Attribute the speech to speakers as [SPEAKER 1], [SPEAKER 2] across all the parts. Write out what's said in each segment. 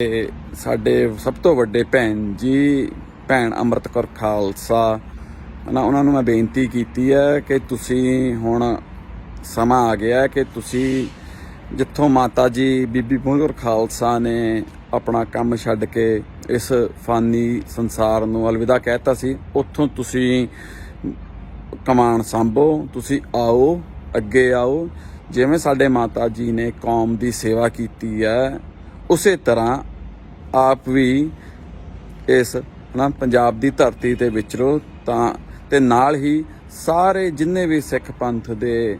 [SPEAKER 1] ਤੇ ਸਾਡੇ ਸਭ ਤੋਂ ਵੱਡੇ ਭੈਣ ਜੀ, ਭੈਣ ਅੰਮ੍ਰਿਤ ਕੌਰ ਖਾਲਸਾ ਨਾ ਉਹਨਾਂ ਨੂੰ ਮੈਂ ਬੇਨਤੀ ਕੀਤੀ ਹੈ ਕਿ ਤੁਸੀਂ ਹੁਣ ਸਮਾਂ ਆ ਗਿਆ ਕਿ ਤੁਸੀਂ ਜਿੱਥੋਂ ਮਾਤਾ ਜੀ, ਬੀਬੀ ਪੂਰਨ ਕੌਰ ਖਾਲਸਾ ਨੇ ਆਪਣਾ ਕੰਮ ਛੱਡ ਕੇ ਇਸ ਫਾਨੀ ਸੰਸਾਰ ਨੂੰ ਅਲਵਿਦਾ ਕਹਿਤਾ ਸੀ, ਉੱਥੋਂ ਤੁਸੀਂ ਕਮਾਨ ਸੰਭੋ, ਤੁਸੀਂ ਆਓ, ਅੱਗੇ ਆਓ। ਜਿਵੇਂ ਸਾਡੇ ਮਾਤਾ ਜੀ ਨੇ ਕੌਮ ਦੀ ਸੇਵਾ ਕੀਤੀ ਹੈ, ਉਸੇ ਤਰ੍ਹਾਂ ਆਪ ਵੀ ਇਸ ਨਾ ਪੰਜਾਬ ਦੀ ਧਰਤੀ ਤੇ ਵਿਚਰੋ ਤਾਂ, ਤੇ ਨਾਲ ਹੀ ਸਾਰੇ ਜਿੰਨੇ ਵੀ ਸਿੱਖ ਪੰਥ ਦੇ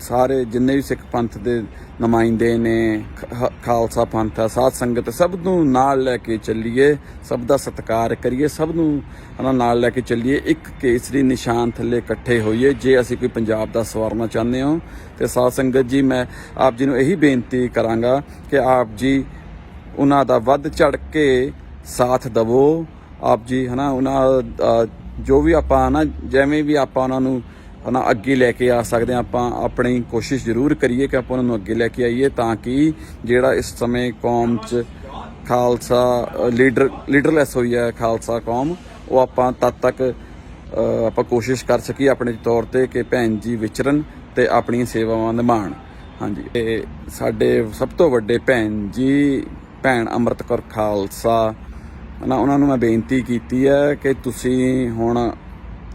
[SPEAKER 1] ਸਾਰੇ ਜਿੰਨੇ ਵੀ ਸਿੱਖ ਪੰਥ ਦੇ ਨੁਮਾਇੰਦੇ ਨੇ, ਖ- ਖਾਲਸਾ ਪੰਥ ਆ, ਸਾਧ ਸੰਗਤ, ਸਭ ਨੂੰ ਨਾਲ ਲੈ ਕੇ ਚੱਲੀਏ, ਸਭ ਦਾ ਸਤਿਕਾਰ ਕਰੀਏ, ਸਭ ਨੂੰ, ਹਨਾ, ਨਾਲ ਲੈ ਕੇ ਚੱਲੀਏ, ਇੱਕ ਕੇਸਰੀ ਨਿਸ਼ਾਨ ਥੱਲੇ ਇਕੱਠੇ ਹੋਈਏ, ਜੇ ਅਸੀਂ ਕੋਈ ਪੰਜਾਬ ਦਾ ਸਵਾਰਨਾ ਚਾਹੁੰਦੇ ਹਾਂ, ਤੇ ਸਾਧ ਸੰਗਤ ਜੀ, ਮੈਂ ਆਪ ਜੀ ਨੂੰ ਇਹੀ ਬੇਨਤੀ ਕਰਾਂਗਾ ਕਿ ਆਪ ਜੀ ਉਹਨਾਂ ਦਾ ਵੱਧ ਚੜ ਕੇ ਸਾਥ ਦਵੋ। ਆਪ ਜੀ ਹਨਾ, ਉਹਨਾਂ ਜੋ ਵੀ ਆਪਾਂ ਨਾ ਜਿਵੇਂ ਵੀ ਆਪਾਂ ਉਹਨਾਂ ਨੂੰ ਹਨਾ, ਅੱਗੇ ਲੈ ਕੇ ਆ ਸਕਦੇ ਹਾਂ, ਆਪਾਂ ਆਪਣੀ ਕੋਸ਼ਿਸ਼ ਜ਼ਰੂਰ ਕਰੀਏ ਕਿ ਆਪਾਂ ਉਹਨਾਂ ਨੂੰ ਅੱਗੇ ਲੈ ਕੇ ਆਈਏ ਤਾਂ ਕਿ ਜਿਹੜਾ ਇਸ ਸਮੇਂ ਕੌਮ 'ਚ ਖਾਲਸਾ ਲੀਡਰ, ਲੀਡਰਲੈਸ ਹੋਈ ਹੈ ਖਾਲਸਾ ਕੌਮ, ਉਹ ਆਪਾਂ ਤਦ ਤੱਕ ਆਪਾਂ ਕੋਸ਼ਿਸ਼ ਕਰ ਸਕੀਏ ਆਪਣੇ ਤੌਰ ਤੇ ਕਿ ਭੈਣ ਜੀ ਵਿਚਰਨ ਤੇ ਆਪਣੀਆਂ ਸੇਵਾਵਾਂ ਨਿਭਾਉਣ ਹਾਂਜੀ, ਤੇ ਸਾਡੇ ਸਭ ਤੋਂ ਵੱਡੇ ਭੈਣ ਜੀ ਭੈਣ ਅੰਮ੍ਰਿਤ ਕੌਰ ਖਾਲਸਾ। ਨਾ ਉਹਨਾਂ ਨੂੰ ਮੈਂ ਬੇਨਤੀ ਕੀਤੀ ਹੈ ਕਿ ਤੁਸੀਂ ਹੁਣ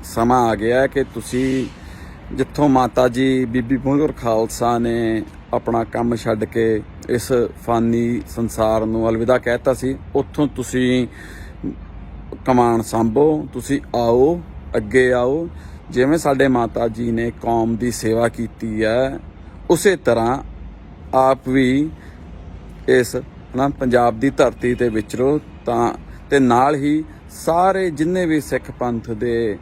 [SPEAKER 1] ਸਮਾਂ ਆ ਗਿਆ ਕਿ ਤੁਸੀਂ ਜਿੱਥੋਂ ਮਾਤਾ ਜੀ, ਬੀਬੀ ਪੂਰਨ ਕੌਰ ਖਾਲਸਾ ਨੇ ਆਪਣਾ ਕੰਮ ਛੱਡ ਕੇ ਇਸ ਫਾਨੀ ਸੰਸਾਰ ਨੂੰ ਅਲਵਿਦਾ ਕਹਿਤਾ ਸੀ, ਉੱਥੋਂ ਤੁਸੀਂ ਕਮਾਨ ਸੰਭੋ, ਤੁਸੀਂ ਆਓ, ਅੱਗੇ ਆਓ। ਜਿਵੇਂ ਸਾਡੇ ਮਾਤਾ ਜੀ ਨੇ ਕੌਮ ਦੀ ਸੇਵਾ ਕੀਤੀ ਹੈ, ਉਸੇ ਤਰ੍ਹਾਂ ਆਪ ਵੀ ਇਸ ਨਾ ਪੰਜਾਬ ਦੀ ਧਰਤੀ ਤੇ ਵਿਚਰੋ ਤਾਂ ਤੇ ਨਾਲ ਹੀ ਸਾਰੇ ਜਿੰਨੇ ਵੀ ਸਿੱਖ ਪੰਥ ਦੇ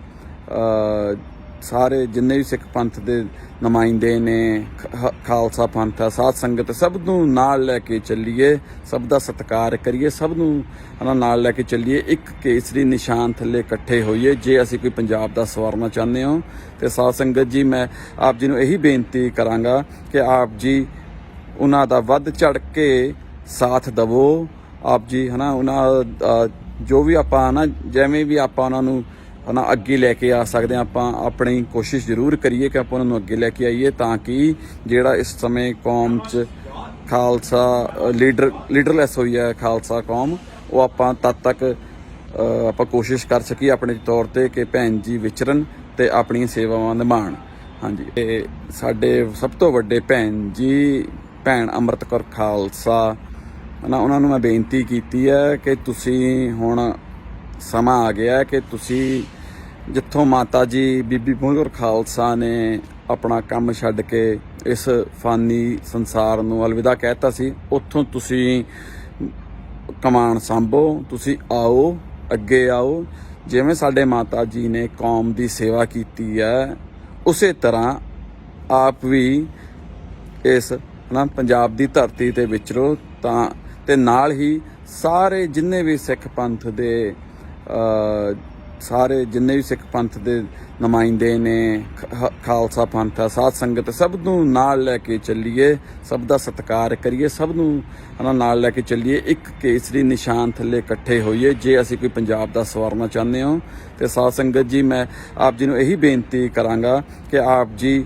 [SPEAKER 1] ਸਾਰੇ ਜਿੰਨੇ ਵੀ ਸਿੱਖ ਪੰਥ ਦੇ ਨੁਮਾਇੰਦੇ ਨੇ, ਖ- ਖਾਲਸਾ ਪੰਥ ਆ, ਸਾਧ ਸੰਗਤ, ਸਭ ਨੂੰ ਨਾਲ ਲੈ ਕੇ ਚੱਲੀਏ, ਸਭ ਦਾ ਸਤਿਕਾਰ ਕਰੀਏ, ਸਭ ਨੂੰ ਹਨਾ ਨਾਲ ਲੈ ਕੇ ਚੱਲੀਏ, ਇੱਕ ਕੇਸਰੀ ਨਿਸ਼ਾਨ ਥੱਲੇ ਇਕੱਠੇ ਹੋਈਏ, ਜੇ ਅਸੀਂ ਕੋਈ ਪੰਜਾਬ ਦਾ ਸਵਾਰਨਾ ਚਾਹੁੰਦੇ ਹਾਂ। ਤੇ ਸਾਧ ਸੰਗਤ ਜੀ, ਮੈਂ ਆਪ ਜੀ ਨੂੰ ਇਹੀ ਬੇਨਤੀ ਕਰਾਂਗਾ ਕਿ ਆਪ ਜੀ ਉਹਨਾਂ ਦਾ ਵੱਧ ਚੜ ਕੇ ਸਾਥ ਦਵੋ। ਆਪ ਜੀ, ਹਨਾ, ਉਹਨਾਂ ਜੋ ਵੀ ਆਪਾਂ ਨਾ ਜਿਵੇਂ ਵੀ ਆਪਾਂ ਉਹਨਾਂ ਨੂੰ, ਹਨਾ, ਅੱਗੇ ਲੈ ਕੇ ਆ ਸਕਦੇ ਹਾਂ, ਆਪਾਂ ਆਪਣੀ ਕੋਸ਼ਿਸ਼ ਜ਼ਰੂਰ ਕਰੀਏ ਕਿ ਆਪਾਂ ਉਹਨਾਂ ਨੂੰ ਅੱਗੇ ਲੈ ਕੇ ਆਈਏ ਤਾਂ ਕਿ ਜਿਹੜਾ ਇਸ ਸਮੇਂ ਕੌਮ 'ਚ ਖਾਲਸਾ ਲੀਡਰ, ਲੀਡਰਲੈਸ ਹੋਈ ਹੈ ਖਾਲਸਾ ਕੌਮ, ਉਹ ਆਪਾਂ ਤਦ ਤੱਕ ਆਪਾਂ ਕੋਸ਼ਿਸ਼ ਕਰ ਸਕੀਏ ਆਪਣੇ ਤੌਰ ਤੇ ਕਿ ਭੈਣ ਜੀ ਵਿਚਰਨ ਤੇ ਆਪਣੀਆਂ ਸੇਵਾਵਾਂ ਨਿਭਾਉਣ ਹਾਂਜੀ, ਤੇ ਸਾਡੇ ਸਭ ਤੋਂ ਵੱਡੇ ਭੈਣ ਜੀ, ਭੈਣ ਅੰਮ੍ਰਿਤ ਕੌਰ ਖਾਲਸਾ ਨਾ ਉਹਨਾਂ ਨੂੰ ਮੈਂ ਬੇਨਤੀ ਕੀਤੀ ਹੈ ਕਿ ਤੁਸੀਂ ਹੁਣ ਸਮਾਂ ਆ ਗਿਆ ਕਿ ਤੁਸੀਂ ਜਿੱਥੋਂ ਮਾਤਾ ਜੀ, ਬੀਬੀ ਪੂਰਨ ਖਾਲਸਾ ਨੇ ਆਪਣਾ ਕੰਮ ਛੱਡ ਕੇ ਇਸ ਫਾਨੀ ਸੰਸਾਰ ਨੂੰ ਅਲਵਿਦਾ ਕਹਿਤਾ ਸੀ, ਉੱਥੋਂ ਤੁਸੀਂ ਕਮਾਨ ਸੰਭੋ, ਤੁਸੀਂ ਆਓ, ਅੱਗੇ ਆਓ। ਜਿਵੇਂ ਸਾਡੇ ਮਾਤਾ ਜੀ ਨੇ ਕੌਮ ਦੀ ਸੇਵਾ ਕੀਤੀ ਹੈ, ਉਸੇ ਤਰ੍ਹਾਂ ਆਪ ਵੀ ਇਸ ਨਾ ਪੰਜਾਬ ਦੀ ਧਰਤੀ ਤੇ ਵਿਚਰੋ ਤਾਂ ਤੇ ਨਾਲ ਹੀ ਸਾਰੇ ਜਿੰਨੇ ਵੀ ਸਿੱਖ ਪੰਥ ਦੇ ਸਾਰੇ ਜਿੰਨੇ ਵੀ ਸਿੱਖ ਪੰਥ ਦੇ ਨੁਮਾਇੰਦੇ ਨੇ, ਖ- ਖਾਲਸਾ ਪੰਥ ਆ, ਸਾਧ ਸੰਗਤ, ਸਭ ਨੂੰ ਨਾਲ ਲੈ ਕੇ ਚੱਲੀਏ, ਸਭ ਦਾ ਸਤਿਕਾਰ ਕਰੀਏ, ਸਭ ਨੂੰ ਹਨਾ ਨਾਲ ਲੈ ਕੇ ਚੱਲੀਏ, ਇੱਕ ਕੇਸਰੀ ਨਿਸ਼ਾਨ ਥੱਲੇ ਇਕੱਠੇ ਹੋਈਏ, ਜੇ ਅਸੀਂ ਕੋਈ ਪੰਜਾਬ ਦਾ ਸਵਾਰਨਾ ਚਾਹੁੰਦੇ ਹਾਂ। ਤੇ ਸਾਧ ਸੰਗਤ ਜੀ, ਮੈਂ ਆਪ ਜੀ ਨੂੰ ਇਹੀ ਬੇਨਤੀ ਕਰਾਂਗਾ ਕਿ ਆਪ ਜੀ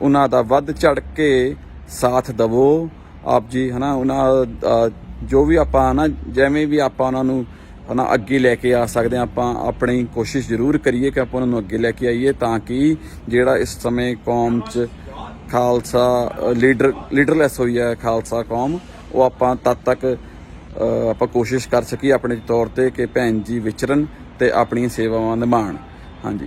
[SPEAKER 1] ਉਹਨਾਂ ਦਾ ਵੱਧ ਚੜ ਕੇ ਸਾਥ ਦਵੋ ਆਪ ਜੀ, ਹਨਾ, ਉਹਨਾਂ ਜੋ ਵੀ ਆਪਾਂ ਨਾ ਜਿਵੇਂ ਵੀ ਆਪਾਂ ਉਹਨਾਂ ਨੂੰ, ਹਨਾ, ਅੱਗੇ ਲੈ ਕੇ ਆ ਸਕਦੇ ਹਾਂ, ਆਪਾਂ ਆਪਣੀ ਕੋਸ਼ਿਸ਼ ਜ਼ਰੂਰ ਕਰੀਏ ਕਿ ਆਪਾਂ ਉਹਨਾਂ ਨੂੰ ਅੱਗੇ ਲੈ ਕੇ ਆਈਏ ਤਾਂ ਕਿ ਜਿਹੜਾ ਇਸ ਸਮੇਂ ਕੌਮ 'ਚ ਖਾਲਸਾ ਲੀਡਰ, ਲੀਡਰਲੈਸ ਹੋਈ ਹੈ ਖਾਲਸਾ ਕੌਮ, ਉਹ ਆਪਾਂ ਤਦ ਤੱਕ ਆਪਾਂ ਕੋਸ਼ਿਸ਼ ਕਰ ਸਕੀਏ ਆਪਣੇ ਤੌਰ ਤੇ ਕਿ ਭੈਣ ਜੀ ਵਿਚਰਨ ਤੇ ਆਪਣੀਆਂ ਸੇਵਾਵਾਂ ਨਿਭਾਉਣ। ਹਾਂਜੀ।